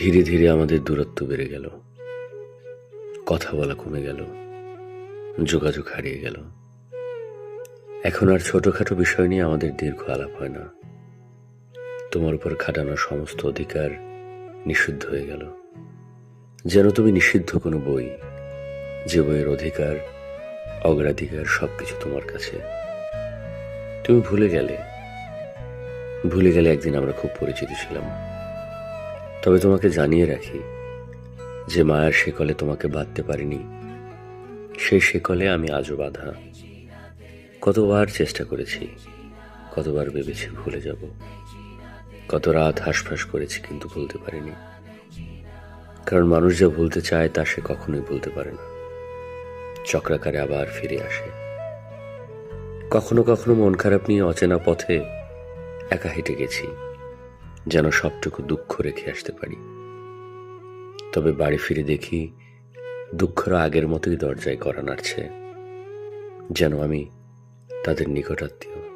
ধীরে ধীরে আমাদের দূরত্ব বেড়ে গেল। কথা বলা কমে গেল। যোগাযোগ হারিয়ে গেল। এখন আর ছোটখাটো বিষয় নিয়ে আমাদের দীর্ঘ আলাপ হয় না। তোমার উপর খাটানো সমস্ত অধিকার নিষিদ্ধ হয়ে গেল। যেন তুমি নিষিদ্ধ কোনো বই, যে বইয়ের অধিকার, অগ্রাধিকার সবকিছু তোমার কাছে। তুমি ভুলে গেলে। ভুলে গেলে একদিন আমরা খুব পরিচিত ছিলাম। তবে তোমাকে জানিয়ে রাখি যে মায়ার শেকলে তোমাকে বাঁধতে পারিনি। সেই শেকলে আমি আজও বাধা। কতবার চেষ্টা করেছি, কতবার ভেবেছি ভুলে যাব। কত রাত হাঁসফাঁস করেছি কিন্তু ভুলতে পারিনি। কারণ মানুষ যা ভুলতে চায় তা সে কখনোই ভুলতে পারে না। চক্রাকারে আবার ফিরে আসে। কখনো কখনো মন খারাপ নিয়ে অচেনা পথে একা হেঁটে গেছি। যেন সবটুকু দুঃখ রেখে আসতে পারি। তবে বাড়ি ফিরে দেখি দুঃখরা আগের মতোই দরজায় করা নাড়ছে যেন আমি তাদের নিকটাত্মীয়।